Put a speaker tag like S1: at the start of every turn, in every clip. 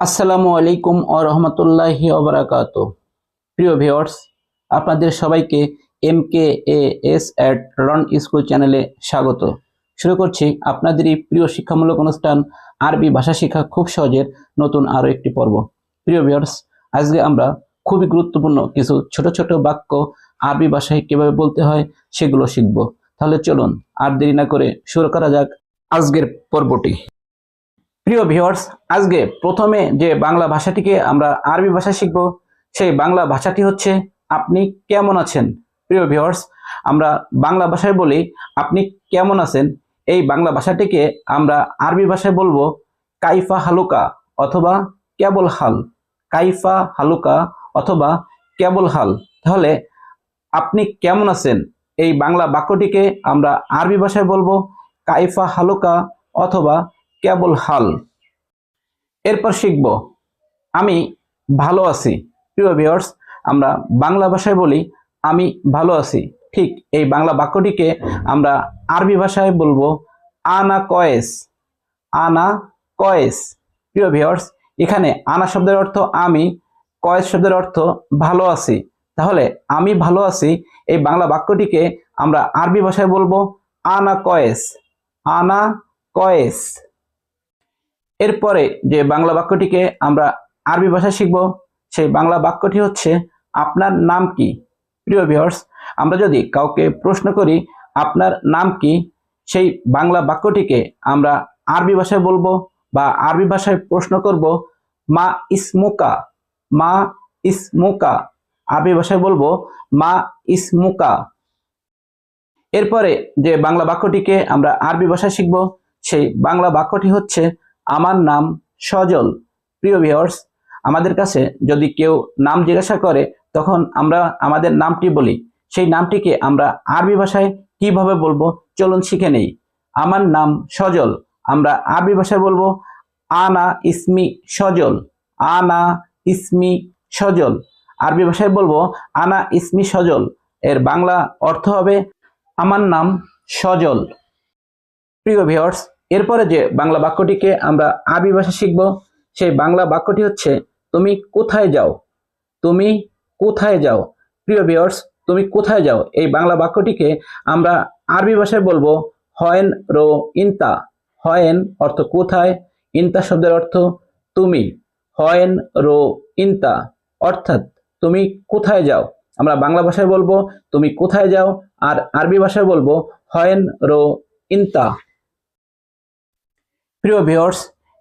S1: আসসালামু আলাইকুম ও রহমতুল্লাহি ওবরাকাত প্রিয় ভিউয়ার্স, আপনাদের সবাইকে M K A S at Ron school চ্যানেলে স্বাগত। শুরু করছি আপনাদেরই প্রিয় শিক্ষামূলক অনুষ্ঠান আরবি ভাষা শিক্ষা খুব সহজের নতুন আরও একটি পর্ব। প্রিয় ভিউয়ার্স, আজকে আমরা খুবই গুরুত্বপূর্ণ কিছু ছোট ছোট বাক্য আরবি ভাষায় কীভাবে বলতে হয় সেগুলো শিখব। তাহলে চলুন আর দেরি না করে শুরু করা যাক আজকের পর্বটি। প্রিয় ভিউয়ার্স, আজকে প্রথমে যে বাংলা ভাষাটিকে আমরা আরবি ভাষা শিখব, সেই বাংলা ভাষাটি হচ্ছে, আপনি কেমন আছেন? প্রিয় ভিউয়ার্স, আমরা বাংলা ভাষায় বলি, আপনি কেমন আছেন? এই বাংলা ভাষাটিকে আমরা আরবি ভাষায় বলব, কাইফা হালুকা অথবা কেবল হাল। কাইফা হালুকা অথবা কেবল হাল। তাহলে, আপনি কেমন আছেন? এই বাংলা বাক্যটিকে আমরা আরবি ভাষায় বলব, কাইফা হালুকা অথবা কেবল হাল। এরপর শিখব। আমি ভালো আছি। প্রিয় ভিউয়ার্স আমরা বাংলা ভাষায় বলি, আমি ভালো আছি। ঠিক এই বাংলা বাক্যটিকে আমরা আরবি ভাষায় বলব, আনা কয়েস। আনা কয়েস। প্রিয় ভিউয়ার্স এখানে আনা শব্দের অর্থ আমি, কয়েস শব্দের অর্থ ভালো আছি। তাহলে আমি ভালো আছি, এই বাংলা বাক্যটিকে আমরা আরবি ভাষায় বলব, আনা কয়েস। আনা কয়েস। এরপরে যে বাংলা বাক্যটিকে আমরা আরবি ভাষায় শিখব, সেই বাংলা বাক্যটি হচ্ছে, আপনার নাম কি? প্রিয় ভিউয়ার্স আমরা যদি কাউকে প্রশ্ন করি, আপনার নাম কি? সেই বাংলা বাক্যটিকে আমরা আরবি ভাষায় বলব বা আরবি ভাষায় প্রশ্ন করব, মা ইসমুকা মা ইসমুকা। আরবি ভাষায় বলব, মা ইসমুকা। এরপরে যে বাংলা বাক্যটিকে আমরা আরবি ভাষায় শিখব, সেই বাংলা বাক্যটি হচ্ছে আমার নাম সজল। প্রিয় ভিউয়ার্স আমাদের কাছে যদি কেউ নাম জিজ্ঞাসা করে, তখন আমরা আমাদের নামটি বলি। সেই নামটিকে আমরা আরবি ভাষায় কীভাবে বলব? চলুন শিখে নেই। আমার নাম সজল। আমরা আরবি ভাষায় বলব, আনা ইসমি সজল। আনা ইসমি সজল। আরবি ভাষায় বলব, আনা ইসমি সজল। এর বাংলা অর্থ হবে, আমার নাম সজল। প্রিয় ভিউয়ার্স এরপরে যে বাংলা বাক্যটিকে আমরা আরবি ভাষা শিখব, সেই বাংলা বাক্যটি হচ্ছে, তুমি কোথায় যাও? তুমি কোথায় যাও? প্রিয় ভিউয়ার্স তুমি কোথায় যাও? এই বাংলা বাক্যটিকে আমরা আরবি ভাষায় বলব, হয়েন রো ইনতা। হয়েন অর্থ কোথায়? ইনতা শব্দের অর্থ, তুমি। হয়েন রো ইনতা। অর্থাৎ, তুমি কোথায় যাও? আমরা বাংলা ভাষায় বলব, তুমি কোথায় যাও? আর আরবি ভাষায় বলব, হয়েন রো ইনতা। প্রিয় ভিউয়ার্স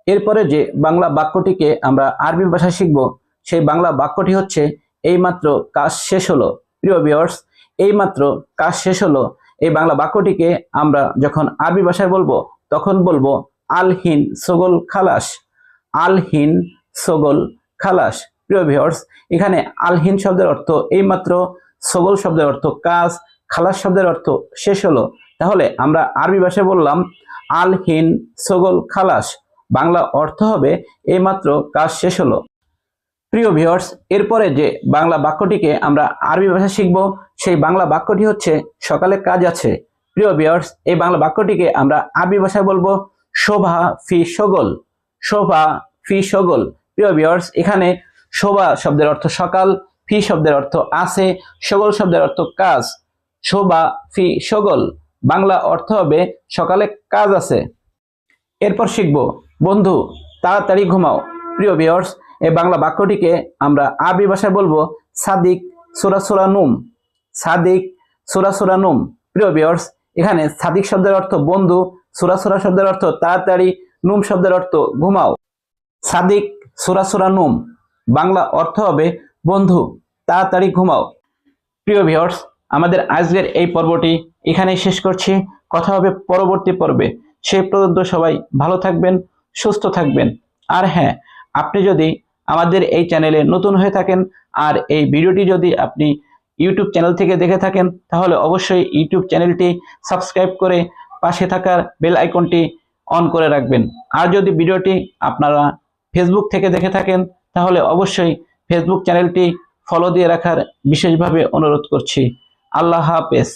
S1: এরপরে যে বাংলা বাক্যটিকে আমরা আরবি ভাষায় শিখব, সেই বাংলা বাক্যটি হচ্ছে, এইমাত্র কাজ শেষ হলো। প্রিয় ভিউয়ার্স এইমাত্র কাজ শেষ হলো। এই বাংলা বাক্যটিকে আমরা যখন আরবি ভাষায় বলব, তখন বলব, আলহিন সগল খালাস। আলহিন সগল খালাস। প্রিয় ভিউয়ার্স এখানে আলহিন শব্দের অর্থ, এইমাত্র সগল শব্দের অর্থ, কাজ খালাস শব্দের অর্থ, শেষ হলো। তাহলে আমরা আরবি ভাষায় বললাম আলহিন সগল খালাস। বাংলা অর্থ হবে, এইমাত্র কাজ শেষ হলো। প্রিয় ভিউয়ার্স এরপরে যে বাংলা বাক্যটিকে আমরা আরবি ভাষা শিখব, সেই বাংলা বাক্যটি হচ্ছে, সকালে কাজ আছে। প্রিয় ভিউয়ার্স এই বাংলা বাক্যটিকে আমরা আরবি ভাষায় বলব, শোভা ফি সগল। শোভা ফি সগল। প্রিয় ভিউয়ার্স এখানে শোভা শব্দের অর্থ সকাল, ফি শব্দের অর্থ আছে, সগল শব্দের অর্থ কাজ। শোভা ফি সগল। বাংলা অর্থ হবে সকালে কাজ আছে। এরপর শিখব, বন্ধু, তাড়াতাড়ি ঘুমাও। প্রিয় ভিউয়ার্স এই বাংলা বাক্যটিকে আমরা আরবি ভাষায় বলব সাদিক সুরাসুরা নুম। সাদিক সুরাসুরা নুম। প্রিয় ভিউয়ার্স এখানে সাদিক শব্দের অর্থ বন্ধু সুরাসুরা শব্দের অর্থ তাড়াতাড়ি, নুম শব্দের অর্থ ঘুমাও। সাদিক সুরাসুরা নুম। বাংলা অর্থ হবে বন্ধু, তাড়াতাড়ি ঘুমাও। প্রিয় ভিউয়ার্স আমাদের আজকের এই পর্বটি এখানেই শেষ করছি। কথা হবে পরবর্তী পর্বে। সেই পর্যন্ত সবাই ভালো থাকবেন, সুস্থ থাকবেন। আর হ্যাঁ আপনি যদি আমাদের এই চ্যানেলে নতুন হয়ে থাকেন আর এই ভিডিওটি যদি আপনি ইউটিউব চ্যানেল থেকে দেখে থাকেন, তাহলে অবশ্যই ইউটিউব চ্যানেলটি সাবস্ক্রাইব করে পাশে থাকার বেল আইকনটি অন করে রাখবেন। আর যদি ভিডিওটি আপনারা ফেসবুক থেকে দেখে থাকেন, তাহলে অবশ্যই ফেসবুক চ্যানেলটি ফলো দিয়ে রাখার বিশেষভাবে অনুরোধ করছি। আল্লাহ হাফেজ।